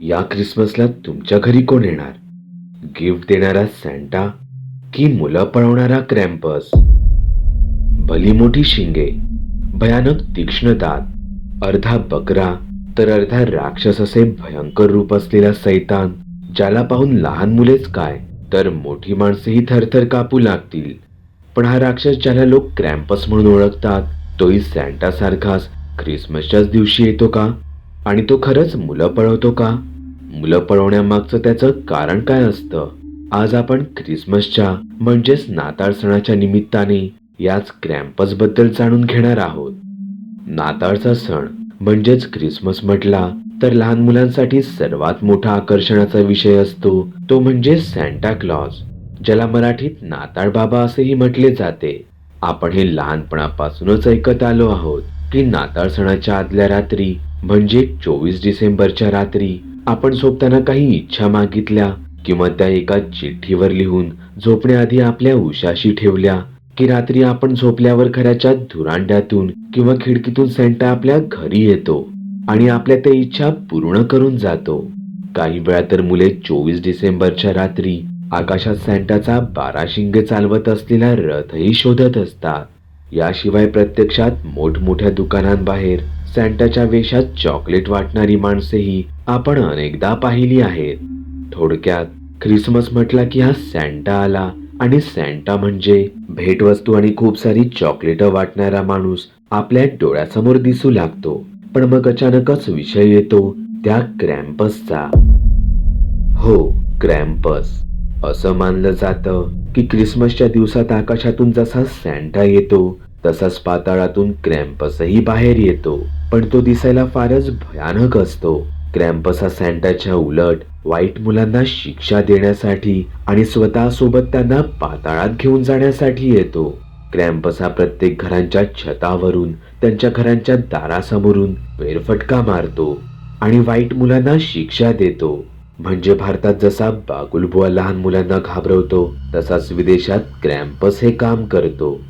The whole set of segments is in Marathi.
या ख्रिसमसला तुमच्या घरी कोण येणार? गिफ्ट देणारा सँटा की मुलं पळवणारा क्रॅम्पस भली मोठी शिंगे भयानक तीक्ष्ण दात अर्धा बकरा तर अर्धा राक्षस असे भयंकर रूप असलेला सैतान ज्याला पाहून लहान मुलेच काय तर मोठी माणसेही थरथर कापू लागतील. पण हा राक्षस ज्याला लोक क्रॅम्पस म्हणून ओळखतात तोही सॅन्टा सारखाच ख्रिसमसच्याच दिवशी येतो का? आणि तो खरंच मुलं पळवतो का? मुलं पळवण्यामागचं त्याचं कारण काय असतं? आज आपण ख्रिसमसच्या म्हणजेच नाताळ सणाच्या निमित्ताने याच क्रॅम्पसबद्दल जाणून घेणार आहोत. नाताळचा सण म्हणजेच ख्रिसमस म्हटला तर लहान मुलांसाठी सर्वात मोठा आकर्षणाचा विषय असतो तो म्हणजे सॅन्टा क्लॉज ज्याला मराठीत नाताळ बाबा असेही म्हटले जाते. आपण हे लहानपणापासूनच ऐकत आलो आहोत की नाताळ सणाच्या आदल्या रात्री म्हणजे चोवीस डिसेंबरच्या रात्री आपण झोपताना काही इच्छा मागितल्या किंवा त्या एका चिठ्ठीवर लिहून झोपण्याआधी आपल्या उशाशी ठेवल्या की रात्री आपण झोपल्यावर घराच्या धुरांड्यातून किंवा खिडकीतून सेंटा आपल्या घरी येतो आणि आपल्या त्या इच्छा पूर्ण करून जातो. काही वेळा तर मुले चोवीस डिसेंबरच्या रात्री आकाशात सेंटाचा बारा शिंगे चालवत असलेला रथही शोधत असतात. याशिवाय प्रत्यक्षात मोठमोठ्या दुकानांबाहेर सॅन्टाच्या वेशात चॉकलेट वाटणारी माणसेही आपण अनेकदा पाहिली आहेत थोडक्यात ख्रिसमस म्हटला की हा सॅन्टा आला आणि सॅन्टा म्हणजे भेटवस्तू आणि खूप सारी चॉकलेट वाटणारा माणूस आपल्या डोळ्यासमोर दिसू लागतो. पण मग अचानकच विषय येतो त्या क्रॅम्पसचा हो क्रॅम्पस असं मानलं जातं की ख्रिसमसच्या दिवसात आकाशातून जसा सॅन्टा येतो तसाच पाताळातून क्रॅम्पसही बाहेर येतो. पण तो दिसायला फारच भयानक असतो. क्रॅम्पस हा सँटाच्या उलट वाईट मुलांना शिक्षा देण्यासाठी आणि स्वतःसोबत त्यांना पाताळात घेऊन जाण्यासाठी येतो. क्रॅम्पस हा प्रत्येक घरांच्या छतावरून त्यांच्या घरांच्या दारासमोरून फेरफटका मारतो आणि वाईट मुलांना शिक्षा देतो. म्हणजे भारतात जसा बागुलबुवा लहान मुलांना घाबरवतो तसाच विदेशात क्रॅम्पस हे काम करतो.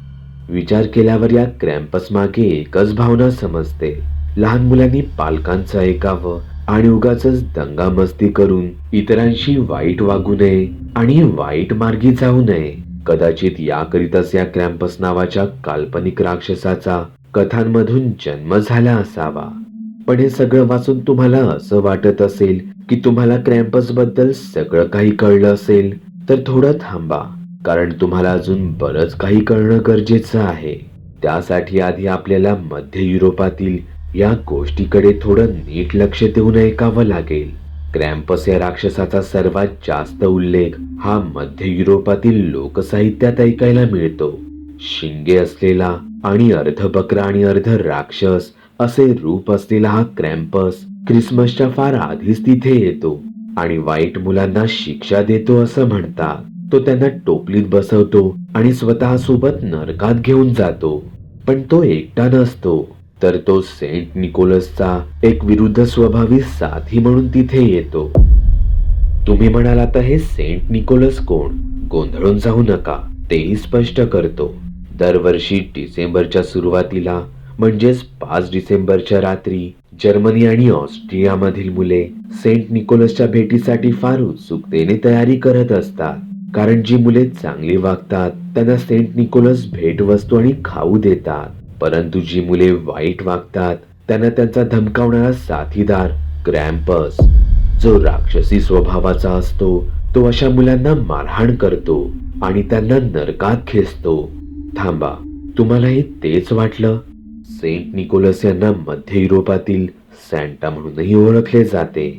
विचार केल्यावर या क्रॅम्पस मागे एकच भावना समजते. लहान मुलांनी पालकांचं ऐकावं आणि उगाच दंगामस्ती करून इतरांशी वाईट वागू नये आणि वाईट मार्गी जाऊ नये. कदाचित याकरिताच या क्रॅम्पस नावाच्या काल्पनिक राक्षसाचा कथांमधून जन्म झाला असावा. पण हे सगळं वाचून तुम्हाला असं वाटत असेल की तुम्हाला क्रॅम्पसबद्दल सगळं काही कळलं असेल तर थोडं थांबा. कारण तुम्हाला अजून बरंच काही कळणं गरजेचं आहे. त्यासाठी आधी आपल्याला मध्य युरोपातील या गोष्टीकडे थोडं नीट लक्ष देऊन ऐकावं लागेल. क्रॅम्पस या राक्षसाचा सर्वात जास्त उल्लेख हा मध्य युरोपातील लोकसाहित्यात ऐकायला मिळतो. शिंगे असलेला आणि अर्ध बकरा आणि अर्ध राक्षस असे रूप असलेला हा क्रॅम्पस क्रिसमसच्या फार आधीच तिथे येतो आणि वाईट मुलांना शिक्षा देतो असं म्हणतात. तो त्यांना टोपलीत बसवतो आणि स्वतः सोबत नरकात घेऊन जातो. पण तो एकटा नसतो. तर तो सेंट निकोलसचा एक विरुद्ध स्वभावी साथी म्हणून तिथे येतो. तुम्ही म्हणाल आता हे सेंट निकोलस कोण? गोंधळून जाऊ नका तेही स्पष्ट करतो. दरवर्षी डिसेंबरच्या सुरुवातीला म्हणजेच पाच डिसेंबरच्या रात्री जर्मनी आणि ऑस्ट्रियामधील मुले सेंट निकोलसच्या भेटीसाठी फार उत्सुकतेने तयारी करत असतात. कारण जी मुले चांगली वागतात त्यांना सेंट निकोलस भेटवस्तू आणि खाऊ देतात. परंतु जी मुले वाईट वागतात त्यांना त्यांचा धमकावणारा साथीदार क्रॅम्पस जो राक्षसी स्वभावाचा असतो तो अशा मुलांना मारहाण करतो आणि त्यांना नरकात खेचतो. थांबा तुम्हालाही तेच वाटलं? सेंट निकोलस यांना मध्य युरोपातील सॅन्टा म्हणूनही ओळखले जाते.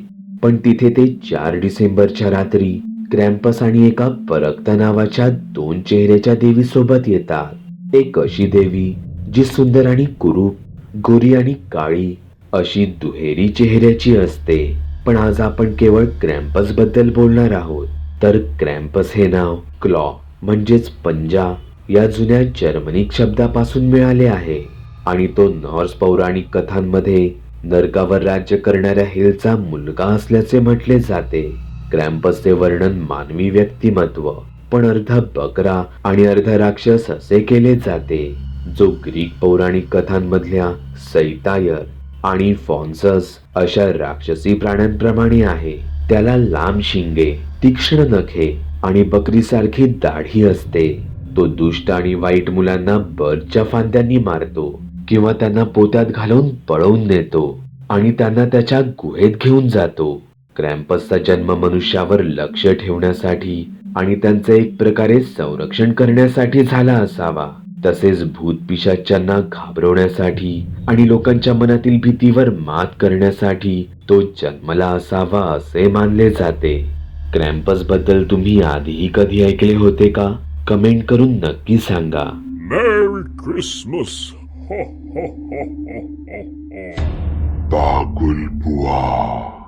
पण तिथे ते चार डिसेंबरच्या रात्री क्रॅम्पस आणि एका परक्ता नावाच्या दोन चेहऱ्याच्या देवी सोबत येतात. एक अशी देवी जी सुंदर आणि कुरूप गोरी आणि काळी अशी दुहेरी चेहऱ्याची असते. पण आज आपण केवळ क्रॅम्पसबद्दल बोलणार आहोत. तर क्रॅम्पस हे नाव क्लॉ म्हणजेच पंजा या जुन्या जर्मनिक शब्दापासून मिळाले आहे. आणि तो नॉर्स पौराणिक कथांमध्ये नरकावर राज्य करणाऱ्या हिलचा मुलगा असल्याचे म्हटले जाते. क्रॅम्पसचे वर्णन मानवी व्यक्तिमत्व पण अर्ध बकरा आणि अर्ध राक्षस असे केले जाते. जो ग्रीक पौराणिक कथांमधल्या सैतायर आणि फॉन्सस अशा राक्षसी प्राण्यांप्रमाणे आहे. त्याला लांब शिंगे तीक्ष्ण नखे आणि बकरीसारखी दाढी असते. तो दुष्ट आणि वाईट मुलांना बर्डच्या फांद्यांनी मारतो किंवा त्यांना पोत्यात घालून पळवून नेतो आणि त्यांना त्याच्या गुहेत घेऊन जातो. क्रॅम्पसचा जन्म मनुष्यावर लक्ष ठेवण्यासाठी आणि त्यांचे एक प्रकारे संरक्षण करण्यासाठी झाला असावा. तसेच भूतपिशाच्यांना घाबरवण्यासाठी आणि लोकांच्या मनातील भीतीवर मात करण्यासाठी तो जन्मला असावा असे मानले जाते. क्रॅम्पसबद्दल तुम्ही आधीही कधी ऐकले होते का? कमेंट करून नक्की सांगा. Merry Christmas! Ho, ho,